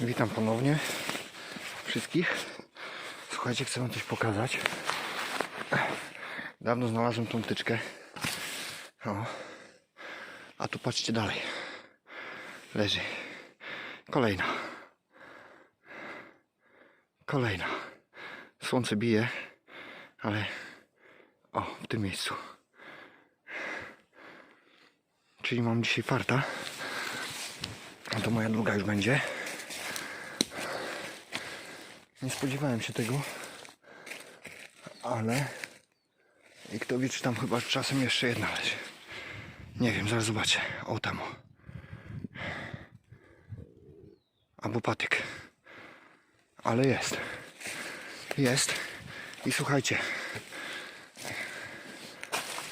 Witam ponownie wszystkich. Słuchajcie, chcę wam coś pokazać. Dawno znalazłem tą tyczkę. O. A tu patrzcie dalej. Leży. Kolejna. Kolejna. Słońce bije, ale o, w tym miejscu. Czyli mam dzisiaj farta. A to moja druga już będzie. Nie spodziewałem się tego. Ale... I kto wie, czy tam chyba czasem jeszcze jedna leży. Nie wiem, zaraz zobaczę. O, tam. Albo patyk. Ale jest. Jest. I słuchajcie.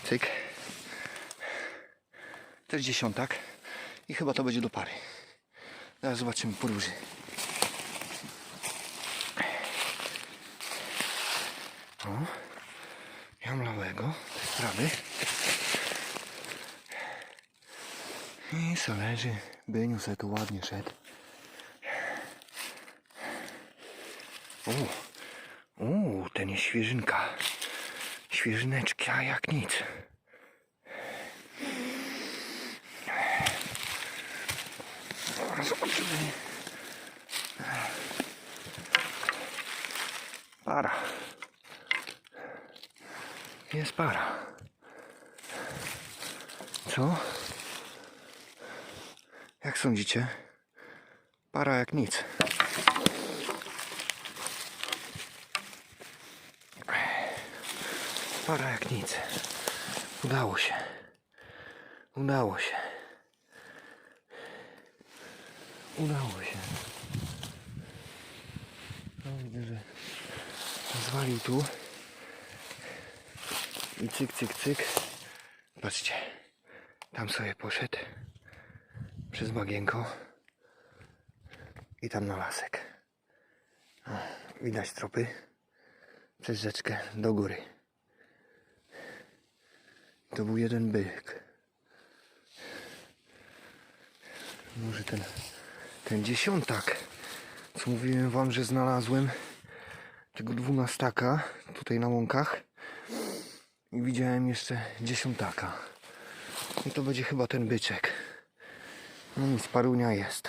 Cyk. Też dziesiątak. I chyba to będzie do pary. Zaraz zobaczymy podróży. O. Ja mam lałego. Te sprawy. I co leży. Byniu se tu ładnie szedł. O. O, ten jest świeżynka. Świeżyneczki, a jak nic. Zobaczymy. Para. Jest para. Co? Jak sądzicie? Para jak nic. Para jak nic. Udało się. Udało się. Udało się. No widzę, że zwalił tu. I cyk, cyk, cyk. Patrzcie. Tam sobie poszedł. Przez bagienko. I tam na lasek. O, widać tropy. Przez rzeczkę do góry. To był jeden byk. Może ten, ten dziesiątak, co mówiłem wam, że znalazłem tego dwunastaka tutaj na łąkach i widziałem jeszcze dziesiątaka. I to będzie chyba ten byczek. No nic, parunia jest.